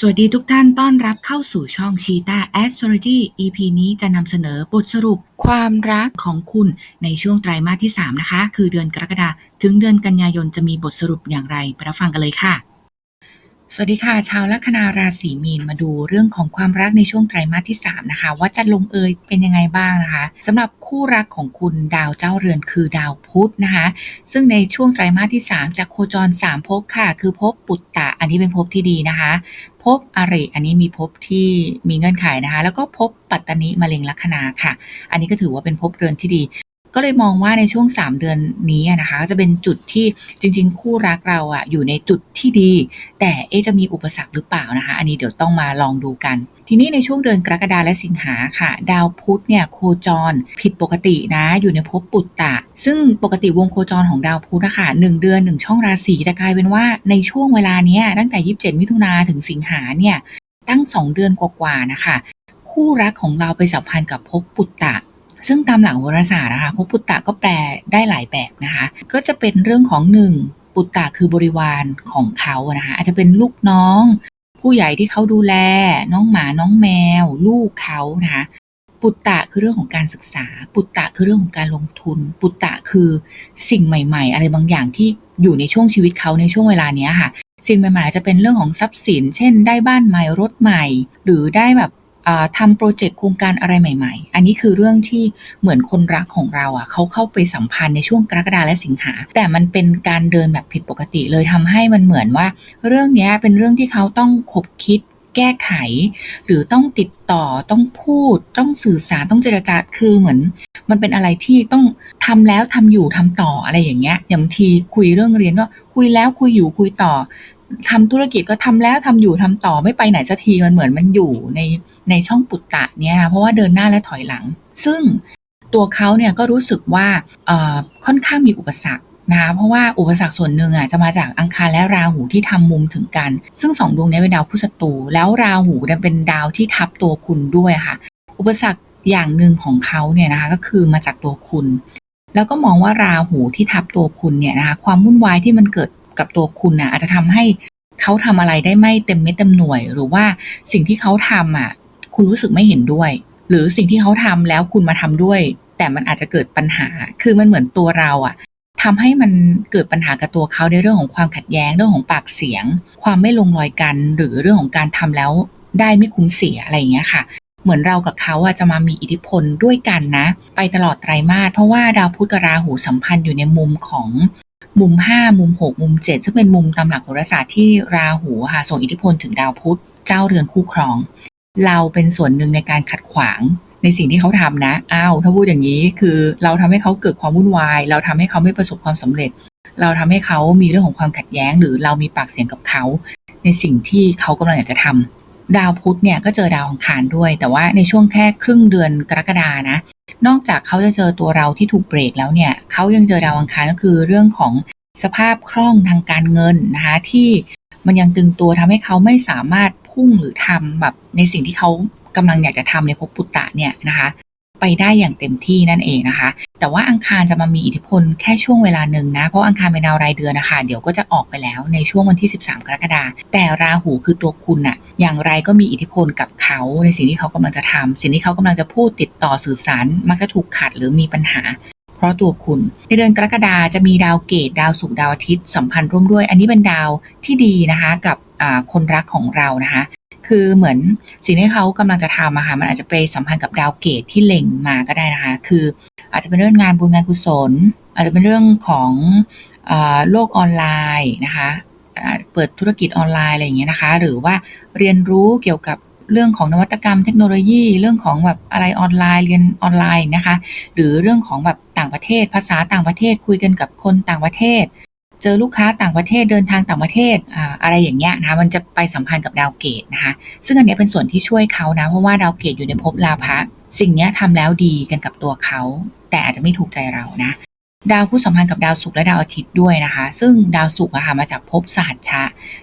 สวัสดีทุกท่านต้อนรับเข้าสู่ช่อง Cheetah Astrology EP นี้จะนำเสนอบทสรุปความรักของคุณในช่วงไตรมาสที่ 3 นะคะ คือเดือนกรกฎาคมถึงเดือนกันยายนจะมีบทสรุปอย่างไรไปรับฟังกันเลยค่ะ สวัสดีค่ะ ชาวลัคนาราศีมีนมาดูเรื่องของความรักในช่วงไตรมาสที่ 3 นะคะ ว่าจะลงเอยเป็นยังไงบ้างนะคะสำหรับคู่รักของคุณดาวเจ้าเรือนคือดาวพุธนะคะ ซึ่งในช่วงไตรมาสที่ 3 จะโคจร 3ภพค่ะ คือภพปุตตะ อันนี้เป็นภพที่ดีนะคะภพอริอันนี้มีภพที่มีเงื่อนไขนะคะ แล้วก็ภพปัตตนิมะเร็งลัคนาค่ะ อันนี้ก็ถือว่าเป็นภพเรือนที่ดี ก็เลยมองว่าในช่วง 3 เดือนนี้อะนะคะจะเป็นจุดที่จริง ๆ คู่รักเราอะอยู่ในจุดที่ดี แต่เอจะมีอุปสรรคหรือเปล่านะคะ อันนี้เดี๋ยวต้องมาลองดูกัน ทีนี้ในช่วงเดือนกรกฎาและสิงหาค่ะ ดาวพุธเนี่ยโคจรผิดปกตินะ อยู่ในภพปุตตะ ซึ่งปกติวงโคจรของดาวพุธนะคะหนึ่งเดือนหนึ่งช่องราศีแต่กลายเป็นว่าในช่วงเวลานี้ตั้งแต่ 27 มิถุนาถึงสิงหาเนี่ยตั้ง 2 เดือนกว่าๆนะคะ คู่รักของเราไปสัมพันธ์กับภพปุตตะ ซึ่งตามหลักโหราศาสตร์นะคะภพปุตตะก็แปลได้หลายแบบนะคะ ก็จะเป็นเรื่องของหนึ่งปุตตะคือบริวารของเขาอะนะคะอาจจะเป็นลูกน้อง ผู้ใหญ่ที่เขาดูแล น้องหมาน้องแมว ลูกเขานะคะปุตตะคือเรื่องของการศึกษา ปุตตะคือเรื่องของการลงทุน ปุตตะคือสิ่งใหม่ ๆ อะไรบางอย่างที่อยู่ในช่วงชีวิตเขาในช่วงเวลานี้ค่ะ สิ่งใหม่ๆจะเป็นเรื่องของทรัพย์สิน เช่น ได้บ้านใหม่รถใหม่ หรือได้แบบ ทำโปรเจกต์โครงการอะไรใหม่ ๆ อันนี้คือเรื่องที่เหมือนคนรักของเราอะเขาเข้าไปสัมพันธ์ในช่วงกรกฎาและสิงหา แต่มันเป็นการเดินแบบผิดปกติเลยทำให้มันเหมือนว่า เรื่องนี้เป็นเรื่องที่เขาต้องขบคิดแก้ไข หรือต้องติดต่อต้องพูด ต้องสื่อสารต้องเจรจาคือเหมือน มันเป็นอะไรที่ต้องทำแล้วทำอยู่ทำต่ออะไรอย่างเงี้ยอย่างทีคุยเรื่องเรียนก็คุยแล้วคุยอยู่คุยต่อ ทำธุรกิจก็ทำแล้วทำอยู่ทำต่อไม่ไปไหนสักทีมันเหมือนมันอยู่ในในช่องปุตตะเนี่ยนะเพราะว่าเดินหน้าและถอยหลัง ซึ่งตัวเขาเนี่ยก็รู้สึกว่าค่อนข้างมีอุปสรรคนะคะเพราะว่าอุปสรรคส่วนหนึ่งอะจะมาจากอังคารและราหูที่ทำมุมถึงกัน ซึ่งสองดวงนี้เป็นดาวผู้ศัตรูแล้วราหูเป็นดาวที่ทับตัวคุณด้วยค่ะ อุปสรรคอย่างหนึ่งของเขาเนี่ยนะคะก็คือมาจากตัวคุณ แล้วก็มองว่าราหูที่ทับตัวคุณเนี่ยนะคะความวุ่นวายที่มันเกิด กับตัวคุณน่ะอาจจะทำให้เขาทำอะไรได้ไม่เต็มเม็ดเต็มหน่วย หรือว่าสิ่งที่เขาทำอะ คุณรู้สึกไม่เห็นด้วย หรือสิ่งที่เขาทำแล้วคุณมาทำด้วย แต่มันอาจจะเกิดปัญหา คือมันเหมือนตัวเราอะทำให้มันเกิดปัญหากับตัวเขาในเรื่องของความขัดแย้งเรื่องของปากเสียง ความไม่ลงรอยกัน หรือเรื่องของการทำแล้วได้ไม่คุ้มเสียอะไรอย่างเงี้ยค่ะ เหมือนเรากับเขาอะจะมามีอิทธิพลด้วยกันนะ ไปตลอดไตรมาสเพราะว่าดาวพุธกับราหูสัมพันธ์อยู่ในมุมของ มุม 5 มุม 6 มุม 7 ซึ่งเป็นมุมตามหลักโหราศาสตร์ที่ราหูค่ะส่งอิทธิพลถึงดาวพุธเจ้าเรือนคู่ครอง เราเป็นส่วนหนึ่งในการขัดขวางในสิ่งที่เขาทำนะ อ้าว ถ้าพูดอย่างนี้คือเราทำให้เขาเกิดความวุ่นวาย เราทำให้เขาไม่ประสบความสำเร็จ เราทำให้เขามีเรื่องของความขัดแย้ง หรือเรามีปากเสียงกับเขา ในสิ่งที่เขากำลังอยากจะทำดาวพุธเนี่ยก็เจอดาวอังคารด้วย แต่ว่าในช่วงแค่ครึ่งเดือนกรกฎานะ นอกจากเขาจะเจอตัวเราที่ถูกเบรกแล้วเนี่ยเขายังเจอดาวอังคารก็คือเรื่องของสภาพคล่องทางการเงินนะคะที่มันยังตึงตัวทำให้เขาไม่สามารถพุ่งหรือทำแบบในสิ่งที่เขากำลังอยากจะทำในภพปุตตะเนี่ยนะคะ ไปได้อย่างเต็มที่นั่นเองนะคะ แต่ว่าอังคารจะมามีอิทธิพลแค่ช่วงเวลาหนึ่งนะ เพราะอังคารเป็นดาวรายเดือนนะคะเดี๋ยวก็จะออกไปแล้วในช่วงวันที่ 13 กรกฎาคมแต่ราหูคือตัวคุณน่ะอย่างไรก็มีอิทธิพลกับเขาในสิ่งที่เขากำลังจะทำสิ่งที่เขากำลังจะพูดติดต่อสื่อสาร มักจะถูกขัดหรือมีปัญหาเพราะตัวคุณ ในเดือนกรกฎาจะมีดาวเกตดาวศุกร์ดาวอาทิตย์สัมพันธ์ร่วมด้วย อันนี้เป็นดาวที่ดีนะคะกับคนรักของเรานะคะ คือเหมือนสิ่งที่เขากำลังจะทำอะค่ะมันอาจจะไปสัมพันธ์กับดาวเกตที่เล็งมาก็ได้นะคะ คืออาจจะเป็นเรื่องงานบุญงานกุศล อาจจะเป็นเรื่องของอโลกออนไลน์นะคะเปิดธุรกิจออนไลน์อะไรอย่างเงี้ยนะคะ หรือว่าเรียนรู้เกี่ยวกับเรื่องของนวัตกรรมเทคโนโลยี เรื่องของแบบอะไรออนไลน์เรียนออนไลน์นะคะ หรือเรื่องของแบบต่างประเทศ ภาษาต่างประเทศคุยกันกับคนต่างประเทศ เจอลูกค้าต่างประเทศเดินทางต่างประเทศอะไรอย่างเงี้ยนะมันจะไปสัมพันธ์กับดาวเกตนะคะซึ่งอันนี้เป็นส่วนที่ช่วยเขานะเพราะว่าดาวเกตอยู่ในภพลาภะสิ่งนี้ยทำแล้วดีกันกับตัวเขา แต่อาจจะไม่ถูกใจเรานะ ดาวผู้สัมพันธ์กับดาวศุกร์และดาวอาทิตย์ด้วยนะคะ ซึ่งดาวศุกร์อะค่ะมาจากภพสหัชชะ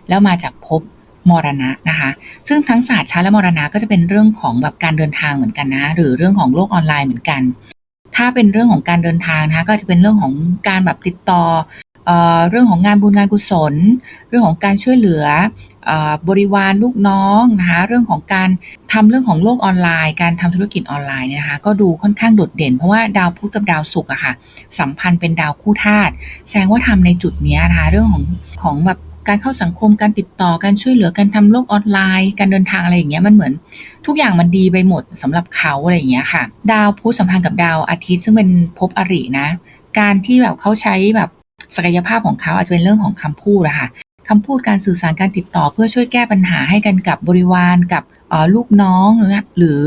แล้วมาจากภพมรณะนะคะ ซึ่งทั้งสหัชชะและมรณะก็จะเป็นเรื่องของแบบการเดินทางเหมือนกันนะ หรือเรื่องของโลกออนไลน์เหมือนกัน ถ้าเป็นเรื่องของการเดินทางนะคะก็จะเป็นเรื่องของการแบบติดต่อ เรื่องของงานบุญงานกุศล เรื่องของการช่วยเหลืออบริวารลูกน้องนะคะเรื่องของการทำเรื่องของโลกออนไลน์ การทำธุรกิจออนไลน์เนี่ยนะคะก็ดูค่อนข้างโดดเด่น เพราะว่าดาวพุธกับดาวศุกร์อะค่ะสัมพันธ์เป็นดาวคู่ธาตุแสดงว่าทำในจุดนี้นะคะเรื่องของของแบบการเข้าสังคมการติดต่อการช่วยเหลือการทำโลกออนไลน์ การเดินทางอะไรอย่างเงี้ยมันเหมือน ทุกอย่างมันดีไปหมดสำหรับเขาอะไรอย่างเงี้ยค่ะ ดาวพุธสัมพันธ์กับดาวอาทิตย์ซึ่งเป็นภพอรินะ การที่แบบเขาใช้แบบ ศักยภาพของเขาอาจจะเป็นเรื่องของคำพูดอะค่ะคำพูดการสื่อสารการติดต่อเพื่อช่วยแก้ปัญหาให้กันกับบริวารกับลูกน้องหรือ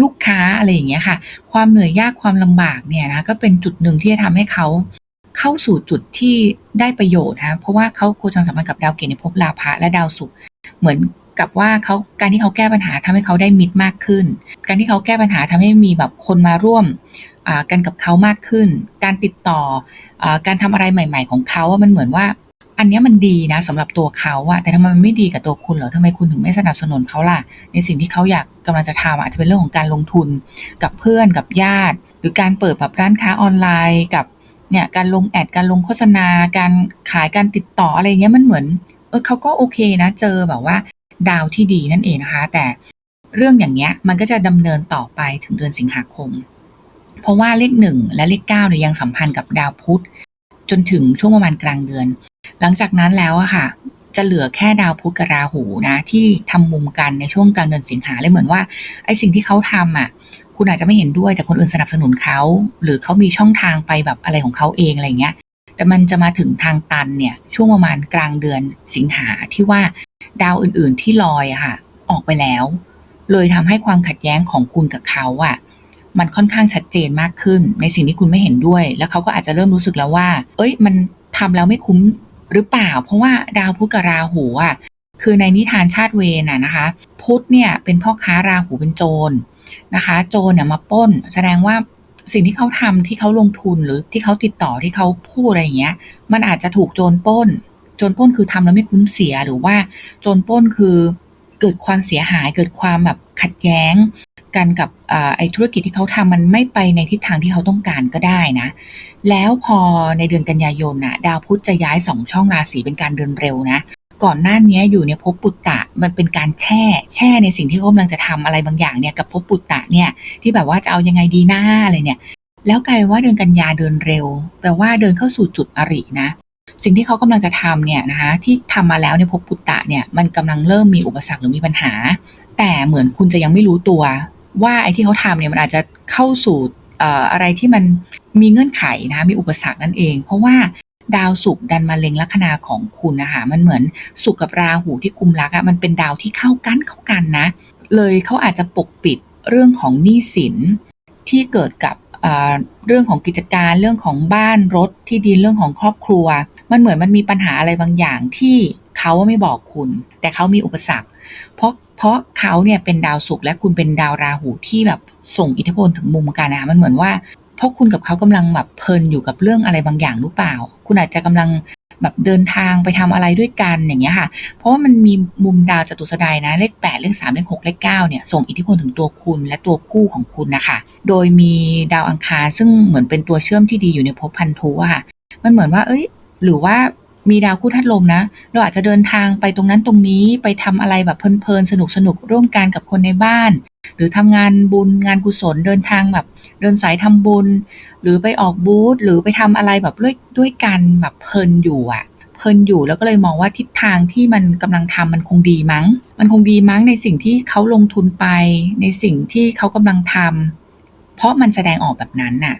ลูกค้าอะไรอย่างเงี้ยค่ะ ความเหนื่อยยากความลำบากเนี่ยนะก็เป็นจุดหนึ่งที่จะทำให้เขาเข้าสู่จุดที่ได้ประโยชน์นะเพราะว่าเขาโคจรสัมพันธ์กับดาวเกตในภพลาภะและดาวศุกร์เหมือนกับว่าเขาการที่เขาแก้ปัญหาทำให้เขาได้มิตรมากขึ้น การที่เขาแก้ปัญหาทำให้มีแบบคนมาร่วม กันกับเขามากขึ้น การติดต่ออการทำอะไรใหม่ ๆ ของเขาว่ามันเหมือนว่า อันนี้มันดีนะสำหรับตัวเขาอะแต่ทำไมมันไม่ดีกับตัวคุณเหรอทำไมคุณถึงไม่สนับสนุนเขาล่ะ ในสิ่งที่เขาอยากกำลังจะทำอาจจะเป็นเรื่องของการลงทุนกับเพื่อนกับญาติ หรือการเปิดแบบร้านค้าออนไลน์กับเนี่ยการลงแอดการลงโฆษณา การขายการติดต่ออะไรเงี้ยมันเหมือนเออเขาก็โอเคนะ เจอแบบว่า ดาวที่ดีนั่นเองนะคะ แต่เรื่องอย่างเงี้ยมันก็จะดำเนินต่อไปถึงเดือนสิงหาคม เพราะว่าเลขหนึ่งและเลขเก้าเนี่ยยังสัมพันธ์กับดาวพุธจนถึงช่วงประมาณกลางเดือน หลังจากนั้นแล้วอะค่ะ จะเหลือแค่ดาวพุธกับราหูนะที่ทำมุมกันในช่วงกลางเดือนสิงหาเลยเหมือนว่าไอ้สิ่งที่เขาทำอะคุณอาจจะไม่เห็นด้วยแต่คนอื่นสนับสนุนเขา หรือเขามีช่องทางไปแบบอะไรของเขาเองอะไรเงี้ย แต่มันจะมาถึงทางตันเนี่ยช่วงประมาณกลางเดือนสิงหาที่ว่าดาวอื่นๆที่ลอยอะค่ะ ออกไปแล้ว เลยทำให้ความขัดแย้งของคุณกับเขาอะ มันค่อนข้างชัดเจนมากขึ้น ในสิ่งที่คุณไม่เห็นด้วย แล้วเขาก็อาจจะเริ่มรู้สึกแล้วว่า เอ้ย มันทำแล้วไม่คุ้มหรือเปล่า เพราะว่าดาวพุธกับราหูอะคือในนิทานชาติเวน่ะนะคะ พุธเนี่ยเป็นพ่อค้าราหูเป็นโจรนะคะ โจรเนี่ยมาป้น แสดงว่าสิ่งที่เขาทำที่เขาลงทุนหรือที่เขาติดต่อที่เขาพูดอะไรอย่างเงี้ย มันอาจจะถูกโจรป้น โจรป้นคือทำแล้วไม่คุ้มเสียหรือว่าโจรป้นคือเกิดความเสียหายเกิดความแบบขัดแย้ง กันกับไอ้ธุรกิจที่เขาทำมันไม่ไปในทิศทางที่เขาต้องการก็ได้นะ แล้วพอในเดือนกันยายนน่ะดาวพุธจะย้ายสองช่องราศีเป็นการเดินเร็วนะ ก่อนหน้านี้อยู่ในภพปุตตะมันเป็นการแช่แช่ในสิ่งที่เขากำลังจะทำอะไรบางอย่างเนี่ยกับภพปุตตะเนี่ยที่แบบว่าจะเอายังไงดีหน้าอะไรเนี่ย แล้วกลายว่าเดือนกันยาเดินเร็วแปลว่าเดินเข้าสู่จุดอรินะสิ่งที่เขากำลังจะทำเนี่ยนะคะที่ทำมาแล้วในภพปุตตะเนี่ยมันกำลังเริ่มมีอุปสรรคหรือมีปัญหา แต่เหมือนคุณจะยังไม่รู้ตัว ว่าไอ้ที่เขาทำเนี่ยมันอาจจะเข้าสู่อะไรที่มันมีเงื่อนไขนะคะมีอุปสรรคนั่นเอง เพราะว่าดาวศุกร์ดันมาเล็งลัคนาของคุณนะคะมันเหมือนศุกร์กับราหูที่กุมรักอะมันเป็นดาวที่เข้ากันเข้ากันนะ เลยเขาอาจจะปกปิดเรื่องของหนี้สินที่เกิดกับเรื่องของกิจการเรื่องของบ้านรถที่ดินเรื่องของครอบครัว มันเหมือนมันมีปัญหาอะไรบางอย่างที่เขาไม่บอกคุณ แต่เขามีอุปสรรค เพราะ เพราะเขาเนี่ยเป็นดาวศุกร์และคุณเป็นดาวราหูที่แบบส่งอิทธิพลถึงมุมกันนะมันเหมือนว่าเพราะคุณกับเขากำลังแบบเพลินอยู่กับเรื่องอะไรบางอย่างหรือเปล่า คุณอาจจะกำลังแบบเดินทางไปทำอะไรด้วยกันอย่างเงี้ยค่ะ เพราะว่ามันมีมุมดาวจตุสดายนะเลข 8 เลข 3 เลข 6 เลข 9 เนี่ยส่งอิทธิพลถึงตัวคุณและตัวคู่ของคุณนะคะ โดยมีดาวอังคารซึ่งเหมือนเป็นตัวเชื่อมที่ดีอยู่ในภพพันธุอะค่ะ มันเหมือนว่า เอ้ย หรือว่า มีดาวคู่ธาตุลมนะ เราอาจจะเดินทางไปตรงนั้นตรงนี้ไปทำอะไรแบบเพลินๆสนุกสนุกร่วมกันกับคนในบ้าน หรือทำงานบุญงานกุศลเดินทางแบบ เดินสายทำบุญ หรือไปออกบูธหรือไปทำอะไรแบบด้วยด้วยกันแบบเพลินอยู่อะเพลินอยู่แล้วก็เลยมองว่าทิศทางที่มันกำลังทำมันคงดีมั้ง มันคงดีมั้งในสิ่งที่เขาลงทุนไป ในสิ่งที่เขากำลังทำเพราะมันแสดงออกแบบนั้นน่ะ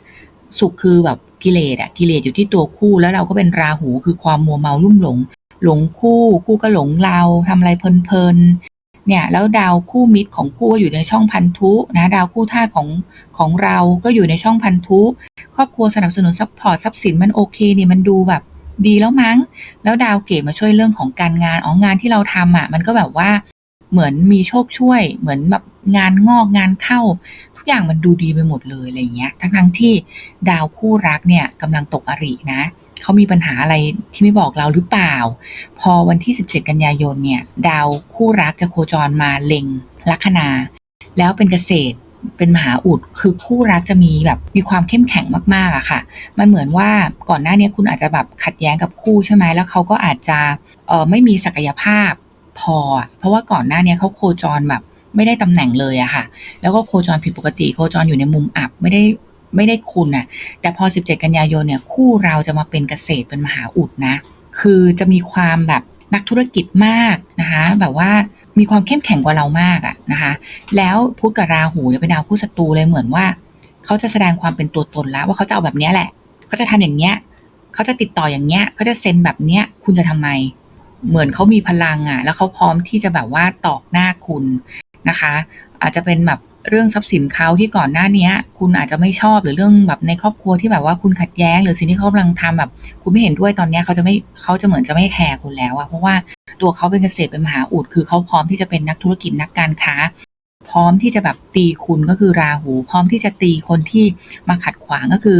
สุขคือแบบ กิเลสอะกิเลสอยู่ที่ตัวคู่แล้วเราก็เป็นราหูคือความมัวเมาลุ่มหลง หลงคู่คู่ก็หลงเราทำอะไรเพลินๆเนี่ยแล้วดาวคู่มิตรของคู่ก็อยู่ในช่องพันธุนะดาวคู่ธาตุของของเราก็อยู่ในช่องพันธุครอบครัวสนับสนุนซัพพอร์ตทรัพย์สินมันโอเคนี่มันดูแบบดีแล้วมั้ง แล้วดาวเกตมาช่วยเรื่องของการงานอ๋องานที่เราทำอะ มันก็แบบว่าเหมือนมีโชคช่วย เหมือนแบบงานงอกงานเข้า กอย่างมันดูดีไปหมดเลยอะไรเงี้ย ทั้งทั้งที่ดาวคู่รักเนี่ยกำลังตกอรินะเขามีปัญหาอะไรที่ไม่บอกเราหรือเปล่า พอวันที่ 17 กันยายนเนี่ย ดาวคู่รักจะโคจรมาเล็งลัคนา แล้วเป็นเกษตรเป็นมหาอุดคือคู่รักจะมีแบบมีความเข้มแข็งมากๆอะค่ะ มันเหมือนว่าก่อนหน้านี้คุณอาจจะแบบขัดแย้งกับคู่ใช่ไหมแล้วเขาก็อาจจะเออไม่มีศักยภาพพอ เพราะว่าก่อนหน้านี้เขาโคจรแบบ ไม่ได้ตำแหน่งเลยอะค่ะ แล้วก็โคจรผิดปกติโคจรอยู่ในมุมอับไม่ได้ไม่ได้คุณน่ะแต่พอ 17 กันยายนเนี่ยคู่เราจะมาเป็นเกษตรเป็นมหาอุดนะ คือจะมีความแบบนักธุรกิจมากนะคะ แบบว่ามีความเข้มแข็งกว่าเรามากอะนะคะ แล้วพุธกับราหูเนี่ยเป็นดาวคู่ศัตรูเลยเหมือนว่า เขาจะแสดงความเป็นตัวตนแล้วว่าเขาจะเอาแบบนี้แหละ เขาจะทำอย่างเนี้ยเขาจะติดต่ออย่างเนี้ยเขาจะเซ็นแบบเนี้ยคุณจะทำไม เหมือนเขามีพลังอะแล้วเขาพร้อมที่จะแบบว่าตอกหน้าคุณ นะคะ อาจจะเป็นแบบเรื่องทรัพย์สินเขาที่ก่อนหน้านี้คุณอาจจะไม่ชอบหรือเรื่องแบบในครอบครัวที่แบบว่าคุณขัดแย้ง หรือสิ่งที่เขากำลังทำแบบ คุณไม่เห็นด้วยตอนนี้เขาจะไม่เขาจะเหมือนจะไม่แคร์คุณแล้วอะเพราะว่าตัวเขาเป็นเกษตรเป็นมหาอุดคือเขาพร้อมที่จะเป็นนักธุรกิจนักการค้า พร้อมที่จะแบบตีคุณก็คือราหู พร้อมที่จะตีคนที่มาขัดขวางก็คือ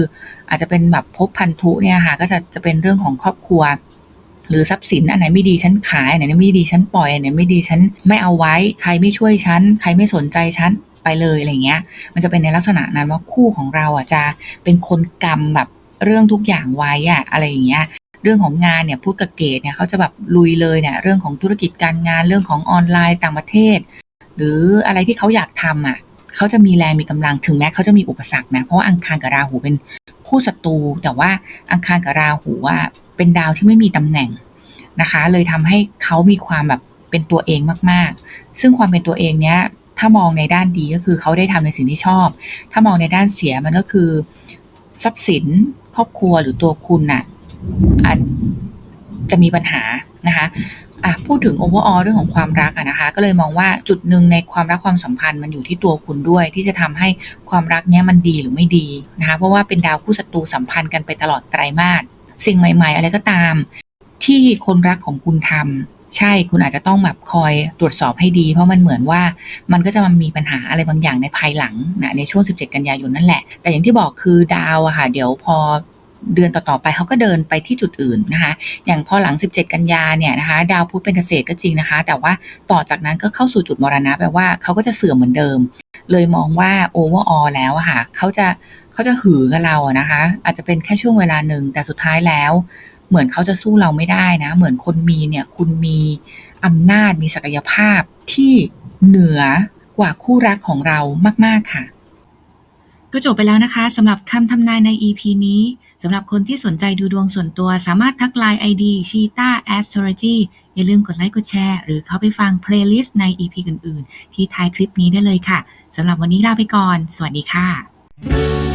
อาจจะเป็นแบบภพพันธุเนี่ยค่ะก็จะจะเป็นเรื่องของครอบครัว หรือทรัพย์สินอันไหนไม่ดีฉันขายอันไหนไม่ดีฉันปล่อยอันไหนไม่ดีฉันไม่เอาไว้ ใครไม่ช่วยฉันใครไม่สนใจฉันไปเลยอะไรเงี้ย มันจะเป็นในลักษณะนั้นว่าคู่ของเราอะจะเป็นคนกรรมแบบเรื่องทุกอย่างไว้อะอะไรอย่างเงี้ยเรื่องของงานเนี่ยพูดกับเกดเนี่ยเขาจะแบบลุยเลยเนี่ยเรื่องของธุรกิจการงานเรื่องของออนไลน์ต่างประเทศ หรืออะไรที่เขาอยากทำอะเขาจะมีแรงมีกำลังถึงแม้เขาจะมีอุปสรรคนะเพราะว่าอังคารกับราหูเป็นคู่ศัตรูแต่ว่าอังคารกับราหูว่าเป็นดาวที่ไม่มีตำแหน่งนะคะ เลยทำให้เขามีความแบบเป็นตัวเองมากๆ ซึ่งความเป็นตัวเองเนี้ยถ้ามองในด้านดีก็คือเขาได้ทำในสิ่งที่ชอบ ถ้ามองในด้านเสียมันก็คือทรัพย์สินครอบครัวหรือตัวคุณน่ะอาจจะมีปัญหานะคะอะพูดถึง overall เรื่องของความรักอะนะคะ ก็เลยมองว่าจุดหนึ่งในความรักความสัมพันธ์มันอยู่ที่ตัวคุณด้วย ที่จะทำให้ความรักเนี้ยมันดีหรือไม่ดีนะคะ เพราะว่าเป็นดาวคู่ศัตรูสัมพันธ์กันไปตลอดไตรมาส สิ่งใหม่ ๆ อะไรก็ตาม ที่คนรักของคุณทำใช่คุณอาจจะต้องแบบคอยตรวจสอบให้ดี เพราะมันเหมือนว่ามันก็จะมามีปัญหาอะไรบางอย่างในภายหลังนะในช่วง 17 กันยายนนั่นแหละ แต่อย่างที่บอกคือดาวอะค่ะ เดี๋ยวพอ เดือนต่อๆไปเขาก็เดินไปที่จุดอื่นนะคะ อย่างพอหลัง 17 กันยาเนี่ยนะคะ ดาวพุธเป็นเกษตรก็จริงนะคะ แต่ว่าต่อจากนั้นก็เข้าสู่จุดมรณะแปลว่าเขาก็จะเสื่อมเหมือนเดิม เลยมองว่าโอเวอร์ออแล้วค่ะเขาจะเขาจะหือกับเราอะนะคะ อาจจะเป็นแค่ช่วงเวลาหนึ่งแต่สุดท้ายแล้ว เหมือนเขาจะสู้เราไม่ได้นะ เหมือนคนมีเนี่ยคุณมีอำนาจมีศักยภาพที่เหนือกว่าคู่รักของเรามาก ๆค่ะ ก็จบไปแล้วนะคะสำหรับคำทำนายใน EP นี้สำหรับคนที่สนใจดูดวงส่วนตัวสามารถทักไลน์ ID c h e t a Astrology อย่าลืมกดไลค์กดแชร์ หรือเข้าไปฟังเพลย์ลิสต์ใน EP อื่น ๆ ที่ท้ายคลิปนี้ได้เลยค่ะสำหรับวันนี้ลาไปก่อน สวัสดีค่ะ